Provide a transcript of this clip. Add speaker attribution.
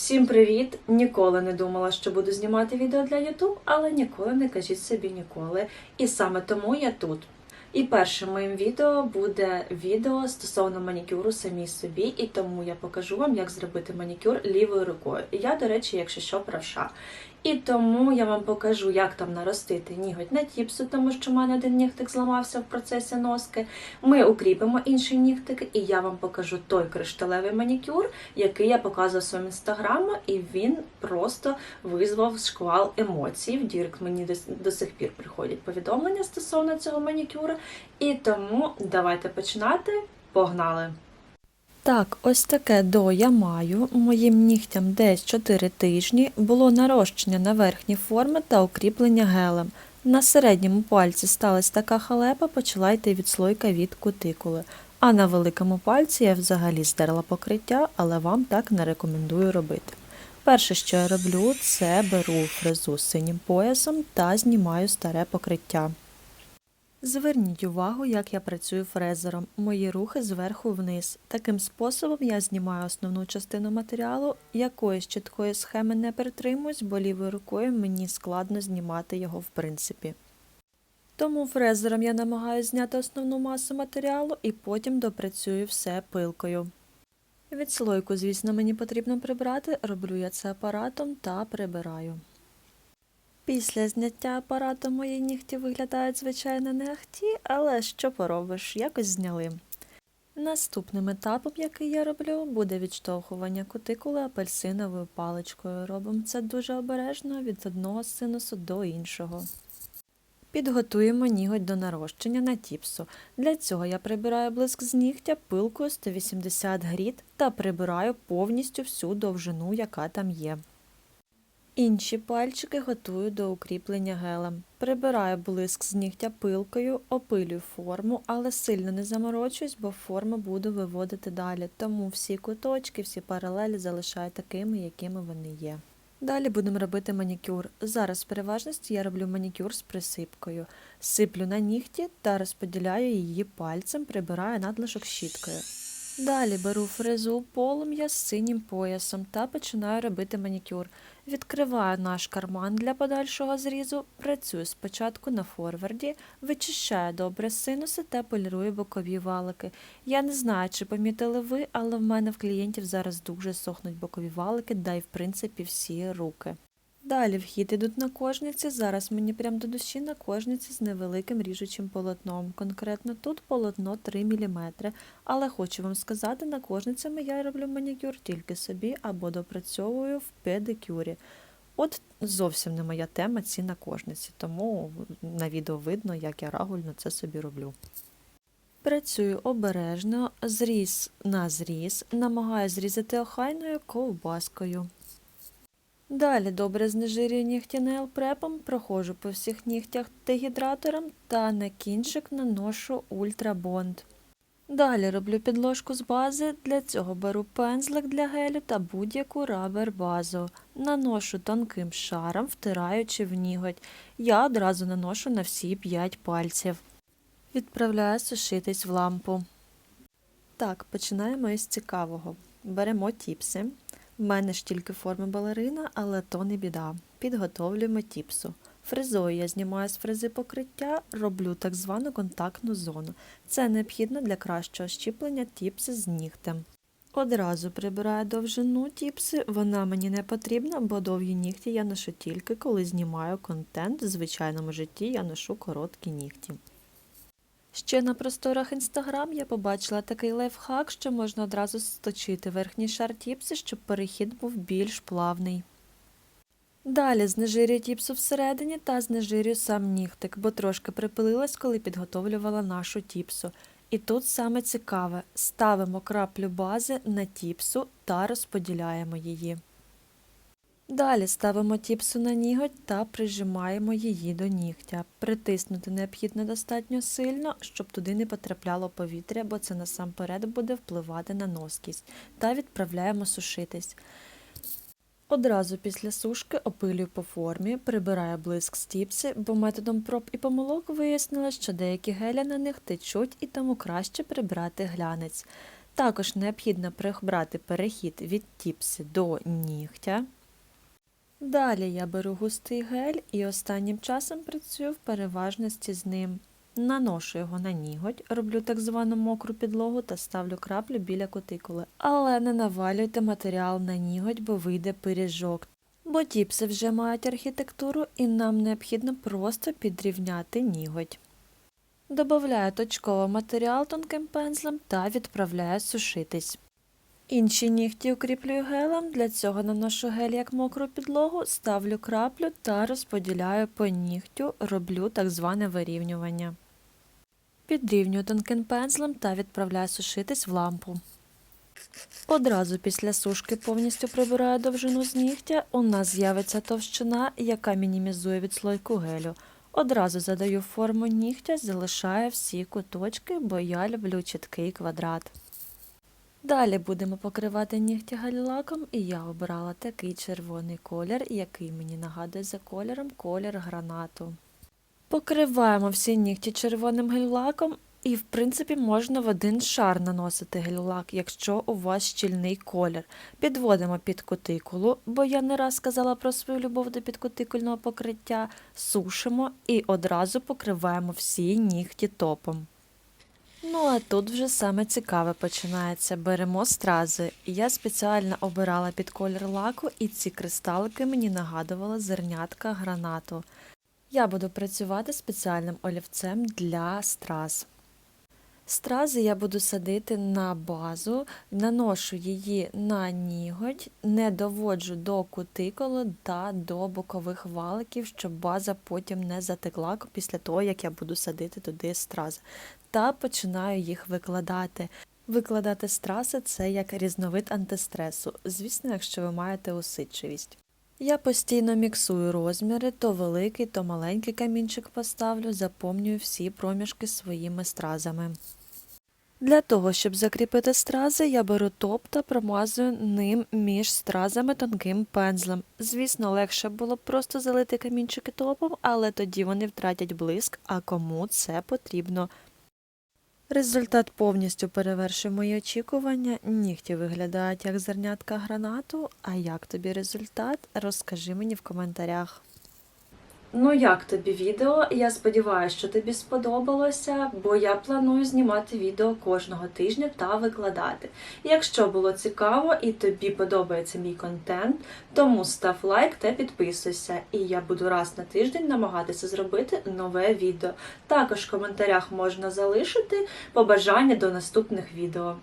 Speaker 1: Всім привіт! Ніколи не думала, що буду знімати відео для YouTube, але ніколи не кажіть собі ніколи. І саме тому я тут. І першим моїм відео буде відео стосовно манікюру самій собі, і тому я покажу вам, як зробити манікюр лівою рукою. Я, до речі, якщо що, правша. І тому я вам покажу, як там наростити ніготь на тіпсу, тому що в мене один нігтик зламався в процесі носки. Ми укріпимо інший нігтик, і я вам покажу той кришталевий манікюр, який я показував своєму інстаграму, і він просто визвав шквал емоцій. В Дірект мені до, сих пір приходять повідомлення стосовно цього манікюру. І тому давайте починати. Погнали! Так, ось таке до я маю. Моїм нігтям десь 4 тижні було нарощення на верхні форми та укріплення гелем. На середньому пальці сталася така халепа, почала йти відслойка від кутикули. А на великому пальці я взагалі здерла покриття, але вам так не рекомендую робити. Перше, що я роблю, це беру фрезу з синім поясом та знімаю старе покриття. Зверніть увагу, як я працюю фрезером. Мої рухи зверху вниз. Таким способом я знімаю основну частину матеріалу, якоїсь чіткої схеми не притримуюсь, бо лівою рукою мені складно знімати його в принципі. Тому фрезером я намагаюся зняти основну масу матеріалу і потім допрацюю все пилкою. Відслойку, звісно, мені потрібно прибрати, роблю я це апаратом та прибираю. Після зняття апарату мої нігті виглядають звичайно не ахті, але що поробиш, якось зняли. Наступним етапом, який я роблю, буде відштовхування кутикули апельсиновою паличкою. Робимо це дуже обережно від одного синусу до іншого. Підготуємо ніготь до нарощення на тіпсу. Для цього я прибираю блиск з нігтя пилкою 180 гріт та прибираю повністю всю довжину, яка там є. Інші пальчики готую до укріплення гелем. Прибираю блиск з нігтя пилкою, опилюю форму, але сильно не заморочуюсь, бо форму буду виводити далі, тому всі куточки, всі паралелі залишаю такими, якими вони є. Далі будемо робити манікюр. Зараз в переважності я роблю манікюр з присипкою. Сиплю на нігті та розподіляю її пальцем, прибираю надлишок щіткою. Далі беру фрезу полум'я з синім поясом та починаю робити манікюр. Відкриваю наш карман для подальшого зрізу, працюю спочатку на форварді, вичищаю добре синуси та полірую бокові валики. Я не знаю, чи помітили ви, але в мене в клієнтів зараз дуже сохнуть бокові валики, да й в принципі всі руки. Далі в хід ідуть накожниці. Зараз мені прям до душі накожниці з невеликим ріжучим полотном. Конкретно тут полотно 3 мм. Але хочу вам сказати, накожницями я роблю манікюр тільки собі або допрацьовую в педикюрі. От зовсім не моя тема ці накожниці, тому на відео видно, як я рагульно це собі роблю. Працюю обережно, зріз на зріз, намагаюся зрізати охайною ковбаскою. Далі добре знежирюю нігті нейлпрепом, проходжу по всіх нігтях дегідратором та на кінчик наношу ультрабонд. Далі роблю підложку з бази, для цього беру пензлик для гелю та будь-яку рабер базу. Наношу тонким шаром, втираючи в ніготь. Я одразу наношу на всі 5 пальців. Відправляю сушитись в лампу. Так, починаємо із цікавого. Беремо тіпси. В мене ж тільки форма балерина, але то не біда. Підготовлюємо тіпсу. Фрезою я знімаю з фрези покриття, роблю так звану контактну зону. Це необхідно для кращого щіплення тіпси з нігтем. Одразу прибираю довжину тіпси, вона мені не потрібна, бо довгі нігті я ношу тільки коли знімаю контент. В звичайному житті я ношу короткі нігті. Ще на просторах Інстаграм я побачила такий лайфхак, що можна одразу сточити верхній шар тіпси, щоб перехід був більш плавний. Далі знежирюю тіпсу всередині та знежирюю сам нігтик, бо трошки припилилась, коли підготовлювала нашу тіпсу. І тут саме цікаве ставимо краплю бази на тіпсу та розподіляємо її. Далі ставимо тіпсу на ніготь та прижимаємо її до нігтя. Притиснути необхідно достатньо сильно, щоб туди не потрапляло повітря, бо це насамперед буде впливати на носкість. Та відправляємо сушитись. Одразу після сушки опилюю по формі, прибираю блиск з тіпси, бо методом проб і помилок вияснила, що деякі гелі на них течуть і тому краще прибрати глянець. Також необхідно прибрати перехід від тіпси до нігтя. Далі я беру густий гель і останнім часом працюю в переважності з ним. Наношу його на ніготь, роблю так звану мокру підлогу та ставлю краплю біля кутикули. Але не навалюйте матеріал на ніготь, бо вийде пиріжок. Бо тіпси вже мають архітектуру і нам необхідно просто підрівняти ніготь. Добавляю точково матеріал тонким пензлем та відправляю сушитись. Інші нігті укріплюю гелем, для цього наношу гель як мокру підлогу, ставлю краплю та розподіляю по нігтю, роблю так зване вирівнювання. Підрівнюю тонким пензлем та відправляю сушитись в лампу. Одразу після сушки повністю прибираю довжину з нігтя, у нас з'явиться товщина, яка мінімізує відслойку гелю. Одразу задаю форму нігтя, залишаю всі куточки, бо я люблю чіткий квадрат. Далі будемо покривати нігті гель-лаком, і я обрала такий червоний колір, який мені нагадує за кольором колір гранату. Покриваємо всі нігті червоним гель-лаком, і, в принципі, можна в один шар наносити гель-лак, якщо у вас щільний колір. Підводимо під кутикулу, бо я не раз сказала про свою любов до підкутикульного покриття, сушимо і одразу покриваємо всі нігті топом. Ну а тут вже саме цікаве починається. Беремо стрази. Я спеціально обирала під колір лаку, і ці кристалики мені нагадували зернятка гранату. Я буду працювати спеціальним олівцем для страз. Стрази я буду садити на базу, наношу її на ніготь, не доводжу до кутикули та до бокових валиків, щоб база потім не затекла після того, як я буду садити туди стрази. Та починаю їх викладати. Викладати страси це як різновид антистресу, звісно, якщо ви маєте усидчивість. Я постійно міксую розміри, то великий, то маленький камінчик поставлю, заповнюю всі проміжки своїми стразами. Для того, щоб закріпити стрази, я беру топ та промазую ним між стразами тонким пензлем. Звісно, легше було б просто залити камінчики топом, але тоді вони втратять блиск, а кому це потрібно. Результат повністю перевершив мої очікування. Нігті виглядають як зернятка гранату. А як тобі результат? Розкажи мені в коментарях. Ну, як тобі відео? Я сподіваюся, що тобі сподобалося, бо я планую знімати відео кожного тижня та викладати. Якщо було цікаво і тобі подобається мій контент, тому став лайк та підписуйся. І я буду раз на тиждень намагатися зробити нове відео. Також в коментарях можна залишити побажання до наступних відео.